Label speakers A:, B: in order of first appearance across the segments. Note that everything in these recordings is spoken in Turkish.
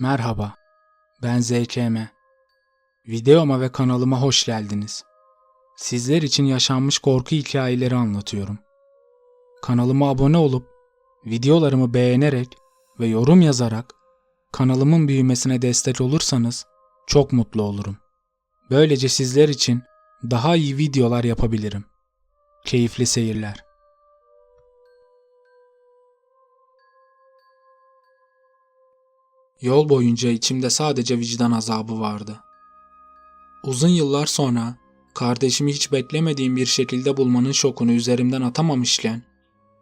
A: Merhaba, ben ZKM. Videoma ve kanalıma hoş geldiniz. Sizler için yaşanmış korku hikayeleri anlatıyorum. Kanalıma abone olup, videolarımı beğenerek ve yorum yazarak kanalımın büyümesine destek olursanız çok mutlu olurum. Böylece sizler için daha iyi videolar yapabilirim. Keyifli seyirler. Yol boyunca içimde sadece vicdan azabı vardı. Uzun yıllar sonra kardeşimi hiç beklemediğim bir şekilde bulmanın şokunu üzerimden atamamışken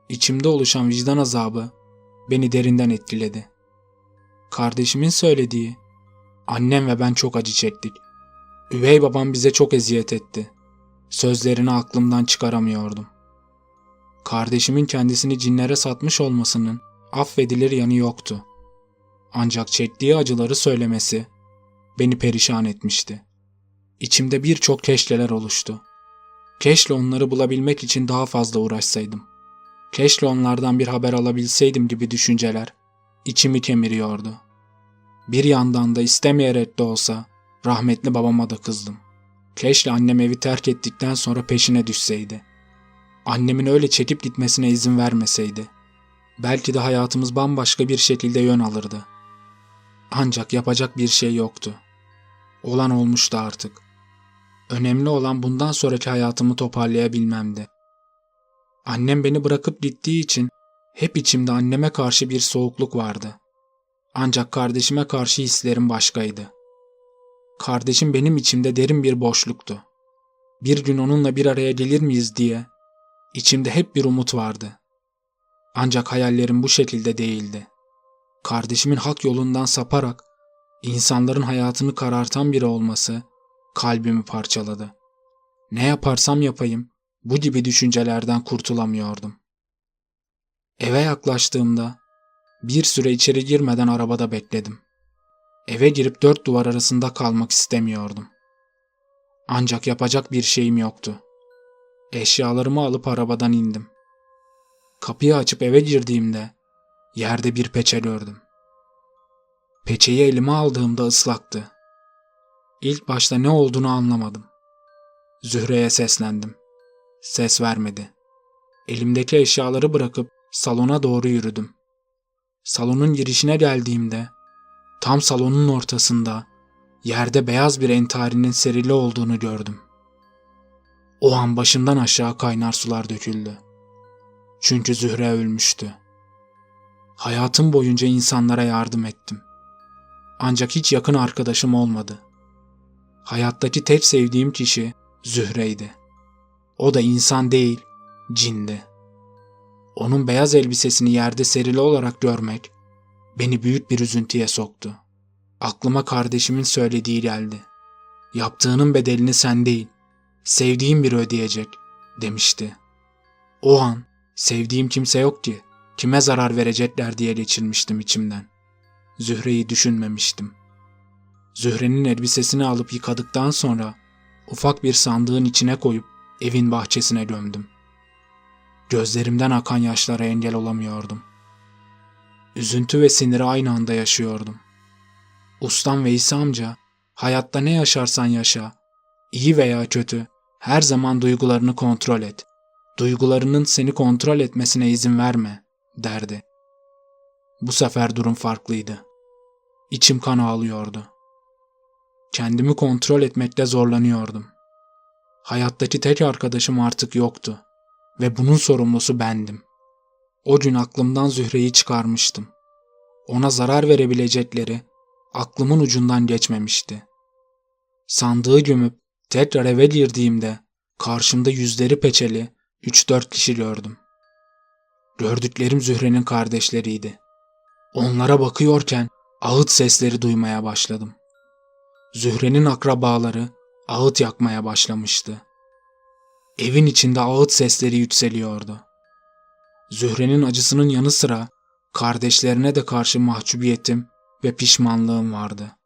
A: içimde oluşan vicdan azabı beni derinden etkiledi. Kardeşimin söylediği, annem ve ben çok acı çektik. Üvey babam bize çok eziyet etti. Sözlerini aklımdan çıkaramıyordum. Kardeşimin kendisini cinlere satmış olmasının affedilir yanı yoktu. Ancak çektiği acıları söylemesi beni perişan etmişti. İçimde birçok keşkeler oluştu. Keşke onları bulabilmek için daha fazla uğraşsaydım. Keşke onlardan bir haber alabilseydim gibi düşünceler içimi kemiriyordu. Bir yandan da istemeyerek de olsa rahmetli babama da kızdım. Keşke annem evi terk ettikten sonra peşine düşseydi. Annemin öyle çekip gitmesine izin vermeseydi. Belki de hayatımız bambaşka bir şekilde yön alırdı. Ancak yapacak bir şey yoktu. Olan olmuştu artık. Önemli olan bundan sonraki hayatımı toparlayabilmemdi. Annem beni bırakıp gittiği için hep içimde anneme karşı bir soğukluk vardı. Ancak kardeşime karşı hislerim başkaydı. Kardeşim benim içimde derin bir boşluktu. Bir gün onunla bir araya gelir miyiz diye içimde hep bir umut vardı. Ancak hayallerim bu şekilde değildi. Kardeşimin hak yolundan saparak insanların hayatını karartan biri olması kalbimi parçaladı. Ne yaparsam yapayım bu gibi düşüncelerden kurtulamıyordum. Eve yaklaştığımda bir süre içeri girmeden arabada bekledim. Eve girip dört duvar arasında kalmak istemiyordum. Ancak yapacak bir şeyim yoktu. Eşyalarımı alıp arabadan indim. Kapıyı açıp eve girdiğimde yerde bir peçe gördüm. Peçeyi elime aldığımda ıslaktı. İlk başta ne olduğunu anlamadım. Zühre'ye seslendim. Ses vermedi. Elimdeki eşyaları bırakıp salona doğru yürüdüm. Salonun girişine geldiğimde tam salonun ortasında yerde beyaz bir entarinin serili olduğunu gördüm. O an başımdan aşağı kaynar sular döküldü. Çünkü Zühre ölmüştü. Hayatım boyunca insanlara yardım ettim. Ancak hiç yakın arkadaşım olmadı. Hayattaki tek sevdiğim kişi Zühre'ydi. O da insan değil, cindi. Onun beyaz elbisesini yerde serili olarak görmek beni büyük bir üzüntüye soktu. Aklıma kardeşimin söylediği geldi. Yaptığının bedelini sen değil, sevdiğim biri ödeyecek demişti. O an sevdiğim kimse yok ki kime zarar verecekler diye geçirmiştim içimden. Zühre'yi düşünmemiştim. Zühre'nin elbisesini alıp yıkadıktan sonra ufak bir sandığın içine koyup evin bahçesine gömdüm. Gözlerimden akan yaşlara engel olamıyordum. Üzüntü ve siniri aynı anda yaşıyordum. Ustam Veysi amca, hayatta ne yaşarsan yaşa, iyi veya kötü, her zaman duygularını kontrol et. Duygularının seni kontrol etmesine izin verme, derdi. Bu sefer durum farklıydı. İçim kan ağlıyordu. Kendimi kontrol etmekte zorlanıyordum. Hayattaki tek arkadaşım artık yoktu ve bunun sorumlusu bendim. O gün aklımdan Zühre'yi çıkarmıştım. Ona zarar verebilecekleri aklımın ucundan geçmemişti. Sandığı gömüp tekrar eve girdiğimde karşımda yüzleri peçeli 3-4 kişi gördüm. Gördüklerim Zühre'nin kardeşleriydi. Onlara bakıyorken ağıt sesleri duymaya başladım. Zühre'nin akrabaları ağıt yakmaya başlamıştı. Evin içinde ağıt sesleri yükseliyordu. Zühre'nin acısının yanı sıra kardeşlerine de karşı mahcubiyetim ve pişmanlığım vardı.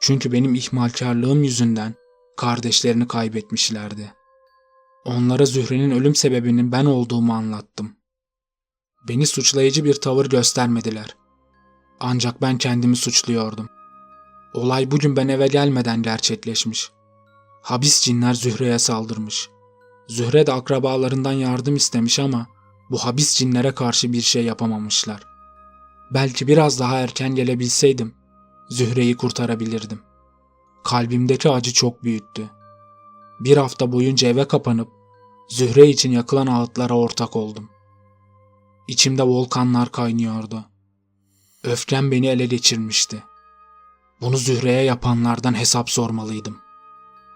A: Çünkü benim ihmalkarlığım yüzünden kardeşlerini kaybetmişlerdi. Onlara Zühre'nin ölüm sebebinin ben olduğumu anlattım. Beni suçlayıcı bir tavır göstermediler. Ancak ben kendimi suçluyordum. Olay bugün ben eve gelmeden gerçekleşmiş. Habis cinler Zühre'ye saldırmış. Zühre de akrabalarından yardım istemiş ama bu habis cinlere karşı bir şey yapamamışlar. Belki biraz daha erken gelebilseydim Zühre'yi kurtarabilirdim. Kalbimdeki acı çok büyüttü. Bir hafta boyunca eve kapanıp Zühre için yakılan ağıtlara ortak oldum. İçimde volkanlar kaynıyordu. Öfkem beni ele geçirmişti. Bunu Zühre'ye yapanlardan hesap sormalıydım.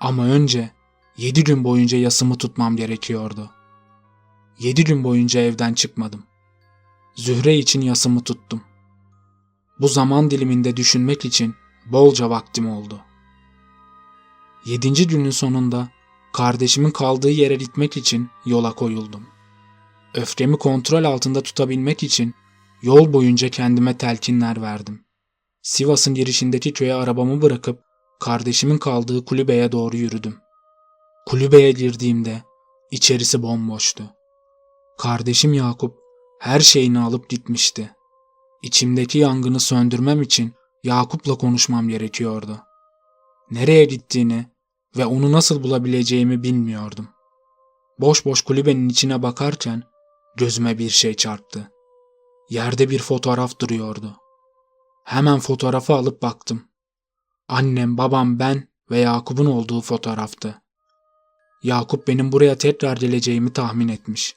A: Ama önce yedi gün boyunca yasımı tutmam gerekiyordu. Yedi gün boyunca evden çıkmadım. Zühre için yasımı tuttum. Bu zaman diliminde düşünmek için bolca vaktim oldu. Yedinci günün sonunda kardeşimin kaldığı yere gitmek için yola koyuldum. Öfkemi kontrol altında tutabilmek için yol boyunca kendime telkinler verdim. Sivas'ın girişindeki köye arabamı bırakıp kardeşimin kaldığı kulübeye doğru yürüdüm. Kulübeye girdiğimde içerisi bomboştu. Kardeşim Yakup her şeyini alıp gitmişti. İçimdeki yangını söndürmem için Yakup'la konuşmam gerekiyordu. Nereye gittiğini ve onu nasıl bulabileceğimi bilmiyordum. Boş boş kulübenin içine bakarken gözüme bir şey çarptı. Yerde bir fotoğraf duruyordu. Hemen fotoğrafı alıp baktım. Annem, babam, ben ve Yakup'un olduğu fotoğraftı. Yakup benim buraya tekrar geleceğimi tahmin etmiş.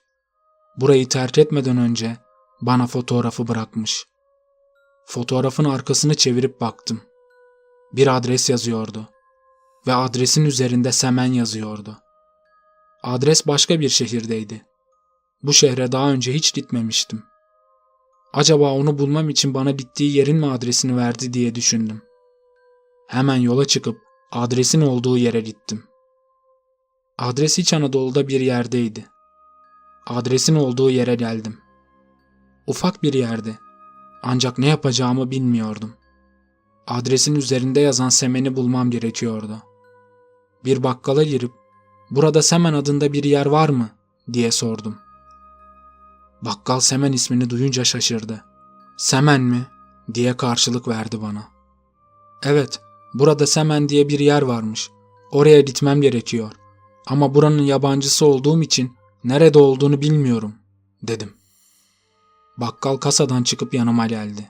A: Burayı terk etmeden önce bana fotoğrafı bırakmış. Fotoğrafın arkasını çevirip baktım. Bir adres yazıyordu ve adresin üzerinde Semen yazıyordu. Adres başka bir şehirdeydi. Bu şehre daha önce hiç gitmemiştim. Acaba onu bulmam için bana gittiği yerin mi adresini verdi diye düşündüm. Hemen yola çıkıp adresin olduğu yere gittim. Adres İç Anadolu'da bir yerdeydi. Adresin olduğu yere geldim. Ufak bir yerdi. Ancak ne yapacağımı bilmiyordum. Adresin üzerinde yazan semeni bulmam gerekiyordu. Bir bakkala girip "Burada Semen adında bir yer var mı?" diye sordum. Bakkal Semen ismini duyunca şaşırdı. "Semen mi?" diye karşılık verdi bana. "Evet, burada Semen diye bir yer varmış. Oraya gitmem gerekiyor. Ama buranın yabancısı olduğum için nerede olduğunu bilmiyorum." dedim. Bakkal kasadan çıkıp yanıma geldi.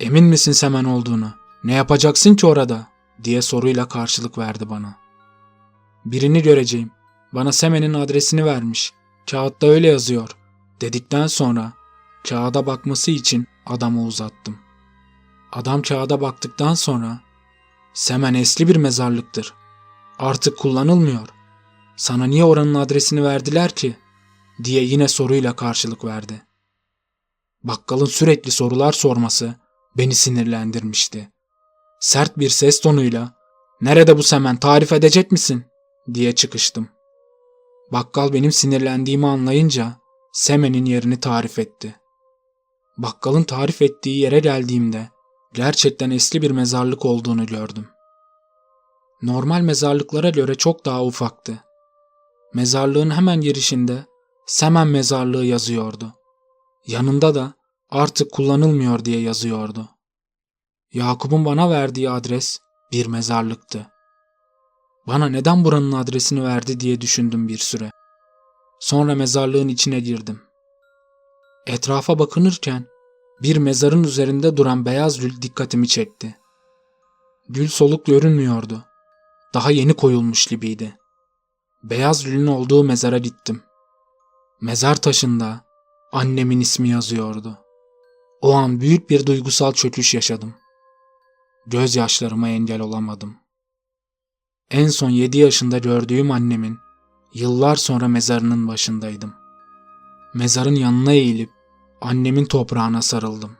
A: Emin misin Semen olduğunu? Ne yapacaksın ki orada? diye soruyla karşılık verdi bana. Birini göreceğim. Bana Semen'in adresini vermiş. Kağıtta öyle yazıyor. Dedikten sonra kağıda bakması için adamı uzattım. Adam kağıda baktıktan sonra Semen esli bir mezarlıktır. Artık kullanılmıyor. Sana niye oranın adresini verdiler ki? diye yine soruyla karşılık verdi. Bakkalın sürekli sorular sorması beni sinirlendirmişti. Sert bir ses tonuyla "Nerede bu semen tarif edecek misin?" diye çıkıştım. Bakkal benim sinirlendiğimi anlayınca semenin yerini tarif etti. Bakkalın tarif ettiği yere geldiğimde gerçekten eski bir mezarlık olduğunu gördüm. Normal mezarlıklara göre çok daha ufaktı. Mezarlığın hemen girişinde Semen Mezarlığı yazıyordu. Yanında da artık kullanılmıyor diye yazıyordu. Yakup'un bana verdiği adres bir mezarlıktı. Bana neden buranın adresini verdi diye düşündüm bir süre. Sonra mezarlığın içine girdim. Etrafa bakınırken bir mezarın üzerinde duran beyaz gül dikkatimi çekti. Gül soluk görünmüyordu. Daha yeni koyulmuş gibiydi. Beyaz gülün olduğu mezara gittim. Mezar taşında annemin ismi yazıyordu. O an büyük bir duygusal çöküş yaşadım. Gözyaşlarıma engel olamadım. En son yedi yaşında gördüğüm annemin yıllar sonra mezarının başındaydım. Mezarın yanına eğilip annemin toprağına sarıldım.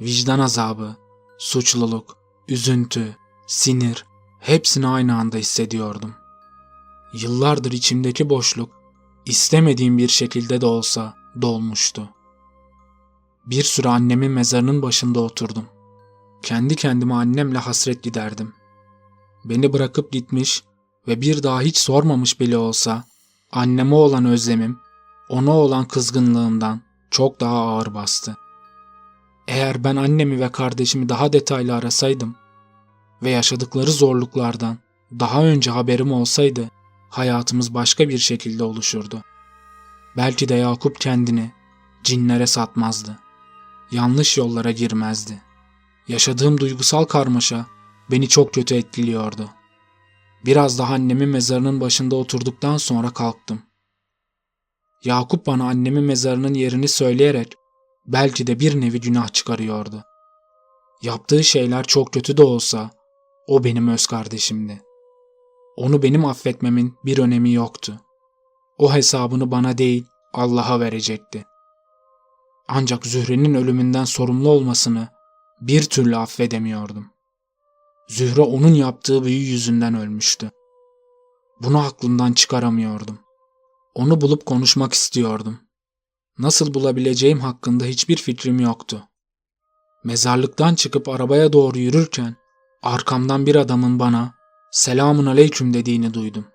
A: Vicdan azabı, suçluluk, üzüntü, sinir hepsini aynı anda hissediyordum. Yıllardır içimdeki boşluk istemediğim bir şekilde de olsa dolmuştu. Bir süre annemin mezarının başında oturdum. Kendi kendime annemle hasret giderdim. Beni bırakıp gitmiş ve bir daha hiç sormamış bile olsa anneme olan özlemim, ona olan kızgınlığımdan çok daha ağır bastı. Eğer ben annemi ve kardeşimi daha detaylı arasaydım ve yaşadıkları zorluklardan daha önce haberim olsaydı hayatımız başka bir şekilde oluşurdu. Belki de Yakup kendini cinlere satmazdı. Yanlış yollara girmezdi. Yaşadığım duygusal karmaşa beni çok kötü etkiliyordu. Biraz daha annemin mezarının başında oturduktan sonra kalktım. Yakup bana annemin mezarının yerini söyleyerek belki de bir nevi günah çıkarıyordu. Yaptığı şeyler çok kötü de olsa o benim öz kardeşimdi. Onu benim affetmemin bir önemi yoktu. O hesabını bana değil Allah'a verecekti. Ancak Zühre'nin ölümünden sorumlu olmasını bir türlü affedemiyordum. Zühre onun yaptığı büyü yüzünden ölmüştü. Bunu aklımdan çıkaramıyordum. Onu bulup konuşmak istiyordum. Nasıl bulabileceğim hakkında hiçbir fikrim yoktu. Mezarlıktan çıkıp arabaya doğru yürürken arkamdan bir adamın bana selamun aleyküm dediğini duydum.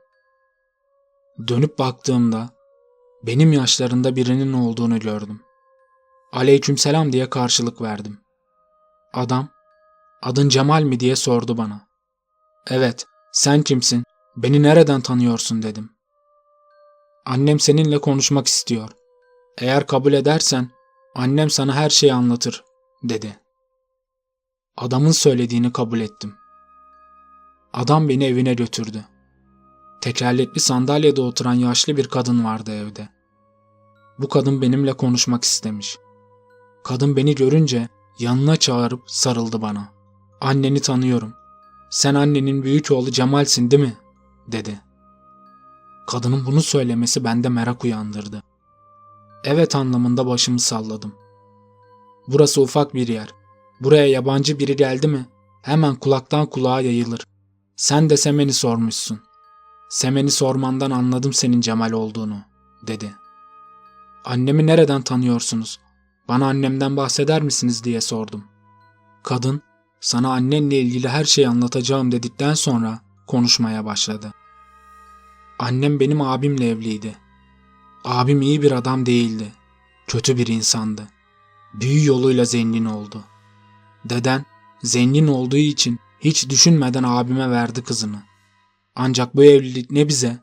A: Dönüp baktığımda benim yaşlarında birinin olduğunu gördüm. Aleyküm selam diye karşılık verdim. Adam, adın Cemal mi diye sordu bana. Evet, sen kimsin? Beni nereden tanıyorsun dedim. Annem seninle konuşmak istiyor. Eğer kabul edersen annem sana her şeyi anlatır, dedi. Adamın söylediğini kabul ettim. Adam beni evine götürdü. Tekerlekli sandalyede oturan yaşlı bir kadın vardı evde. Bu kadın benimle konuşmak istemiş. Kadın beni görünce yanına çağırıp sarıldı bana. Anneni tanıyorum. Sen annenin büyük oğlu Cemal'sin değil mi? dedi. Kadının bunu söylemesi bende merak uyandırdı. Evet anlamında başımı salladım. Burası ufak bir yer. Buraya yabancı biri geldi mi hemen kulaktan kulağa yayılır. Sen de Semen'i sormuşsun. Semen'i sormandan anladım senin Cemal olduğunu, dedi. Annemi nereden tanıyorsunuz? Bana annemden bahseder misiniz diye sordum. Kadın, sana annenle ilgili her şeyi anlatacağım dedikten sonra konuşmaya başladı. Annem benim abimle evliydi. Abim iyi bir adam değildi. Kötü bir insandı. Büyü yoluyla zengin oldu. Deden zengin olduğu için hiç düşünmeden abime verdi kızını. Ancak bu evlilik ne bize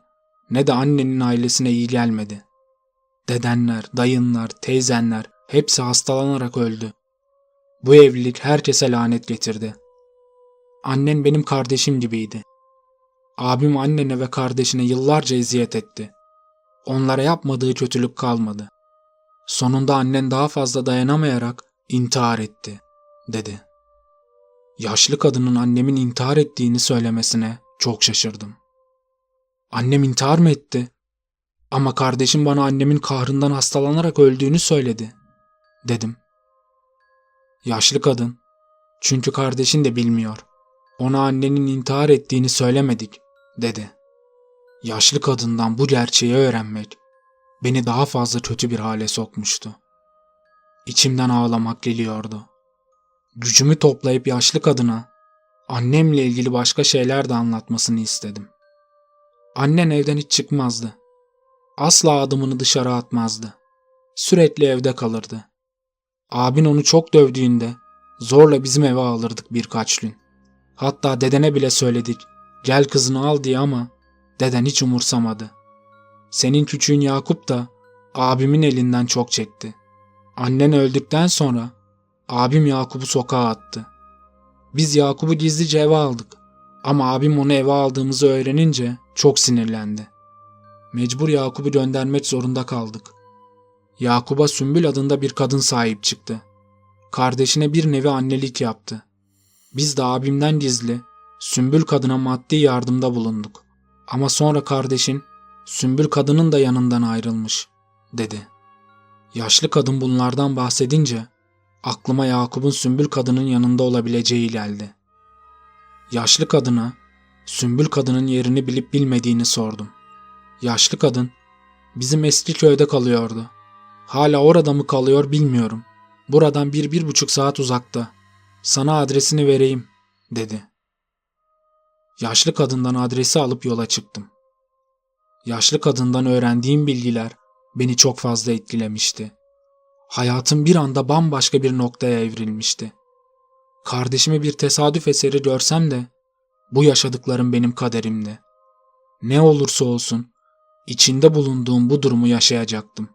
A: ne de annenin ailesine iyi gelmedi. Dedenler, dayınlar, teyzenler hepsi hastalanarak öldü. Bu evlilik herkese lanet getirdi. Annen benim kardeşim gibiydi. Abim annene ve kardeşine yıllarca eziyet etti. Onlara yapmadığı kötülük kalmadı. Sonunda annen daha fazla dayanamayarak intihar etti, dedi. Yaşlı kadının annemin intihar ettiğini söylemesine çok şaşırdım. Annem intihar mı etti? Ama kardeşim bana annemin kahrından hastalanarak öldüğünü söyledi, dedim. Yaşlı kadın, çünkü kardeşin de bilmiyor. Ona annenin intihar ettiğini söylemedik, dedi. Yaşlı kadından bu gerçeği öğrenmek beni daha fazla kötü bir hale sokmuştu. İçimden ağlamak geliyordu. Gücümü toplayıp yaşlı kadına annemle ilgili başka şeyler de anlatmasını istedim. Annen evden hiç çıkmazdı. Asla adımını dışarı atmazdı. Sürekli evde kalırdı. Abin onu çok dövdüğünde zorla bizim eve alırdık birkaç gün. Hatta dedene bile söyledik gel kızını al diye ama deden hiç umursamadı. Senin küçüğün Yakup da abimin elinden çok çekti. Annen öldükten sonra abim Yakup'u sokağa attı. Biz Yakup'u gizlice eve aldık ama abim onu eve aldığımızı öğrenince çok sinirlendi. Mecbur Yakup'u göndermek zorunda kaldık. Yakup'a Sümbül adında bir kadın sahip çıktı. Kardeşine bir nevi annelik yaptı. Biz de abimden gizli Sümbül kadına maddi yardımda bulunduk. Ama sonra kardeşin Sümbül kadının da yanından ayrılmış, dedi. Yaşlı kadın bunlardan bahsedince aklıma Yakup'un Sümbül kadının yanında olabileceği geldi. Yaşlı kadına Sümbül kadının yerini bilip bilmediğini sordum. Yaşlı kadın bizim eski köyde kalıyordu. Hala orada mı kalıyor bilmiyorum. Buradan bir bir buçuk saat uzakta. Sana adresini vereyim, dedi. Yaşlı kadından adresi alıp yola çıktım. Yaşlı kadından öğrendiğim bilgiler beni çok fazla etkilemişti. Hayatım bir anda bambaşka bir noktaya evrilmişti. Kardeşimi bir tesadüf eseri görsem de bu yaşadıklarım benim kaderimdi. Ne olursa olsun içinde bulunduğum bu durumu yaşayacaktım.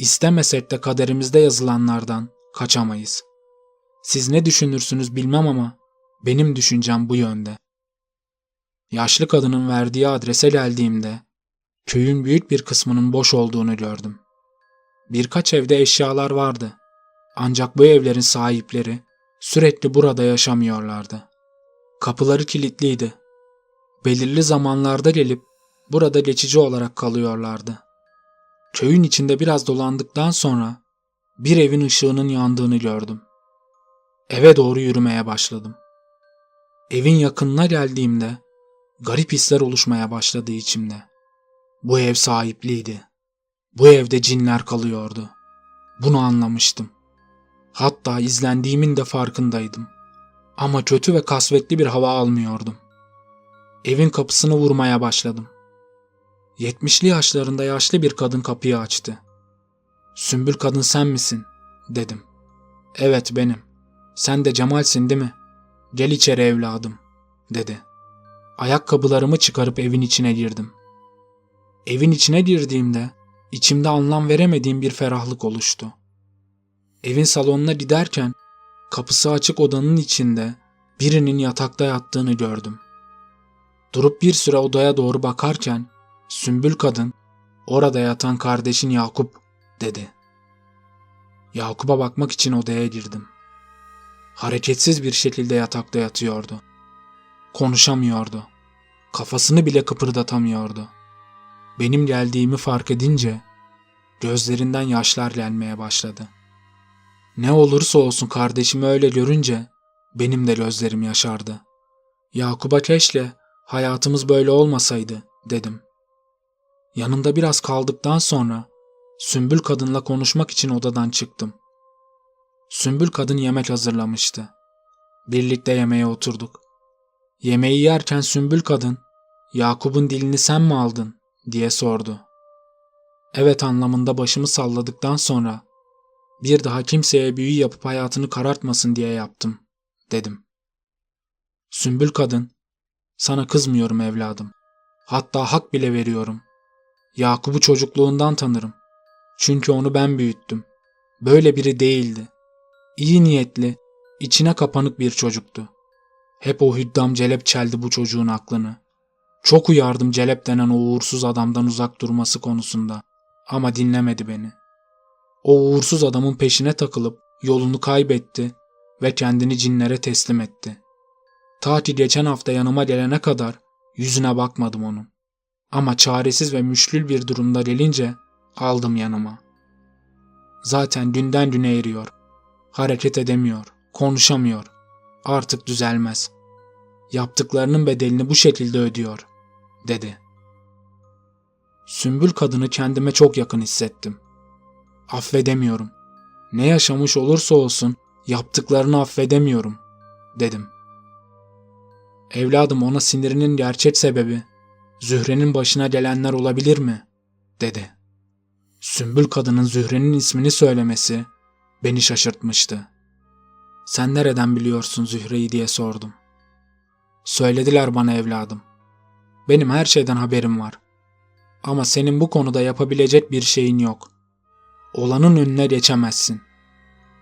A: İstemesek de kaderimizde yazılanlardan kaçamayız. Siz ne düşünürsünüz bilmem ama benim düşüncem bu yönde. Yaşlı kadının verdiği adrese geldiğimde köyün büyük bir kısmının boş olduğunu gördüm. Birkaç evde eşyalar vardı. Ancak bu evlerin sahipleri sürekli burada yaşamıyorlardı. Kapıları kilitliydi. Belirli zamanlarda gelip burada geçici olarak kalıyorlardı. Köyün içinde biraz dolandıktan sonra bir evin ışığının yandığını gördüm. Eve doğru yürümeye başladım. Evin yakınına geldiğimde garip hisler oluşmaya başladı içimde. Bu ev sahipliydi. Bu evde cinler kalıyordu. Bunu anlamıştım. Hatta izlendiğimin de farkındaydım. Ama kötü ve kasvetli bir hava almıyordum. Evin kapısını vurmaya başladım. Yetmişli yaşlarında yaşlı bir kadın kapıyı açtı. Sümbül kadın sen misin? dedim. Evet benim. Sen de Cemal'sin değil mi? Gel içeri evladım, dedi. Ayakkabılarımı çıkarıp evin içine girdim. Evin içine girdiğimde içimde anlam veremediğim bir ferahlık oluştu. Evin salonuna giderken kapısı açık odanın içinde birinin yatakta yattığını gördüm. Durup bir süre odaya doğru bakarken Sümbül kadın orada yatan kardeşin Yakup dedi. Yakup'a bakmak için odaya girdim. Hareketsiz bir şekilde yatakta yatıyordu. Konuşamıyordu. Kafasını bile kıpırdatamıyordu. Benim geldiğimi fark edince gözlerinden yaşlar gelmeye başladı. Ne olursa olsun kardeşimi öyle görünce benim de gözlerim yaşardı. Yakup'a keşke hayatımız böyle olmasaydı dedim. Yanında biraz kaldıktan sonra Sümbül kadınla konuşmak için odadan çıktım. Sümbül kadın yemek hazırlamıştı. Birlikte yemeğe oturduk. Yemeği yerken Sümbül kadın, Yakup'un dilini sen mi aldın diye sordu. Evet anlamında başımı salladıktan sonra bir daha kimseye büyü yapıp hayatını karartmasın diye yaptım, dedim. Sümbül kadın, sana kızmıyorum evladım. Hatta hak bile veriyorum. Yakup'u çocukluğundan tanırım. Çünkü onu ben büyüttüm. Böyle biri değildi. İyi niyetli, içine kapanık bir çocuktu. Hep o hüddam celep çeldi bu çocuğun aklını. Çok uyardım celep denen o uğursuz adamdan uzak durması konusunda. Ama dinlemedi beni. O uğursuz adamın peşine takılıp yolunu kaybetti ve kendini cinlere teslim etti. Ta ki geçen hafta yanıma gelene kadar yüzüne bakmadım onun. Ama çaresiz ve müşkül bir durumda gelince aldım yanıma. Zaten günden güne eriyor. Hareket edemiyor, konuşamıyor. Artık düzelmez. Yaptıklarının bedelini bu şekilde ödüyor, dedi. Sümbül kadını kendime çok yakın hissettim. Affedemiyorum. Ne yaşamış olursa olsun yaptıklarını affedemiyorum, dedim. Evladım ona sinirinin gerçek sebebi Zühre'nin başına gelenler olabilir mi? dedi. Sümbül kadının Zühre'nin ismini söylemesi beni şaşırtmıştı. Sen nereden biliyorsun Zühre'yi diye sordum. Söylediler bana evladım. Benim her şeyden haberim var. Ama senin bu konuda yapabilecek bir şeyin yok. Olanın önüne geçemezsin.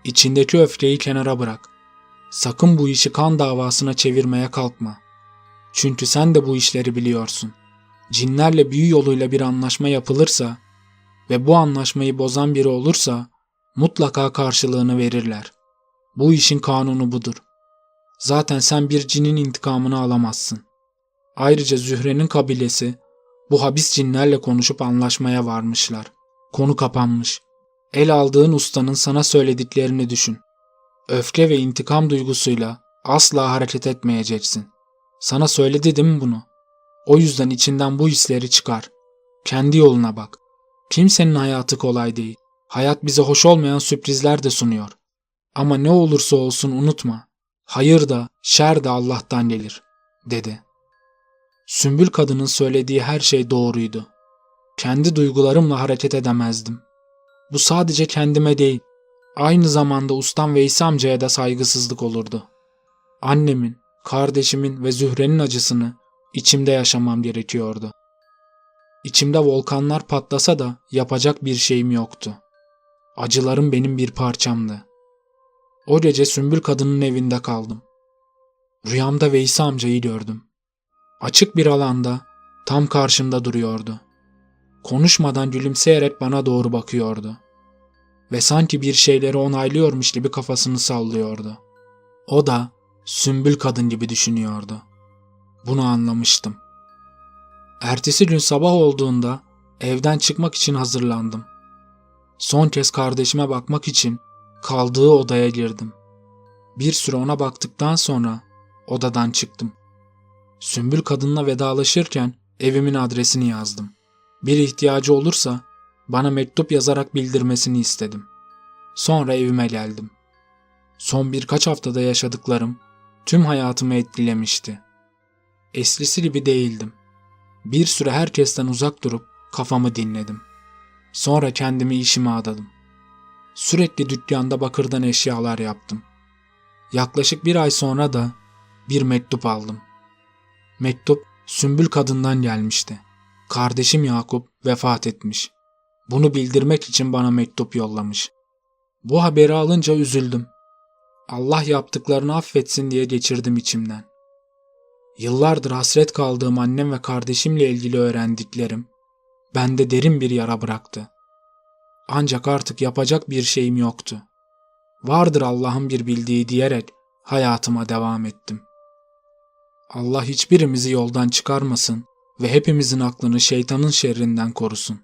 A: İçindeki öfkeyi kenara bırak. Sakın bu işi kan davasına çevirmeye kalkma. Çünkü sen de bu işleri biliyorsun. Cinlerle büyü yoluyla bir anlaşma yapılırsa ve bu anlaşmayı bozan biri olursa mutlaka karşılığını verirler. Bu işin kanunu budur. Zaten sen bir cinin intikamını alamazsın. Ayrıca Zühre'nin kabilesi bu habis cinlerle konuşup anlaşmaya varmışlar. Konu kapanmış. El aldığın ustanın sana söylediklerini düşün. Öfke ve intikam duygusuyla asla hareket etmeyeceksin. Sana söyledi değil mi bunu? O yüzden içinden bu hisleri çıkar. Kendi yoluna bak. Kimsenin hayatı kolay değil. Hayat bize hoş olmayan sürprizler de sunuyor. Ama ne olursa olsun unutma. Hayır da, şer de Allah'tan gelir, dedi. Sümbül kadının söylediği her şey doğruydu. Kendi duygularımla hareket edemezdim. Bu sadece kendime değil, aynı zamanda ustam Veysi amcaya da saygısızlık olurdu. Annemin, kardeşimin ve Zühre'nin acısını içimde yaşamam gerekiyordu. İçimde volkanlar patlasa da yapacak bir şeyim yoktu. Acılarım benim bir parçamdı. O gece Sümbül kadının evinde kaldım. Rüyamda Veysi amcayı gördüm. Açık bir alanda tam karşımda duruyordu. Konuşmadan gülümseyerek bana doğru bakıyordu. Ve sanki bir şeyleri onaylıyormuş gibi kafasını sallıyordu. O da Sümbül kadın gibi düşünüyordu. Bunu anlamıştım. Ertesi gün sabah olduğunda evden çıkmak için hazırlandım. Son kez kardeşime bakmak için kaldığı odaya girdim. Bir süre ona baktıktan sonra odadan çıktım. Sümbül kadınla vedalaşırken evimin adresini yazdım. Bir ihtiyacı olursa bana mektup yazarak bildirmesini istedim. Sonra evime geldim. Son birkaç haftada yaşadıklarım tüm hayatımı etkilemişti. Eskisi gibi değildim. Bir süre herkesten uzak durup kafamı dinledim. Sonra kendimi işime adadım. Sürekli dükkanda bakırdan eşyalar yaptım. Yaklaşık bir ay sonra da bir mektup aldım. Mektup Sümbül kadından gelmişti. Kardeşim Yakup vefat etmiş. Bunu bildirmek için bana mektup yollamış. Bu haberi alınca üzüldüm. Allah yaptıklarını affetsin diye geçirdim içimden. Yıllardır hasret kaldığım annem ve kardeşimle ilgili öğrendiklerim bende derin bir yara bıraktı. Ancak artık yapacak bir şeyim yoktu. Vardır Allah'ın bir bildiği diyerek hayatıma devam ettim. Allah hiçbirimizi yoldan çıkarmasın ve hepimizin aklını şeytanın şerrinden korusun.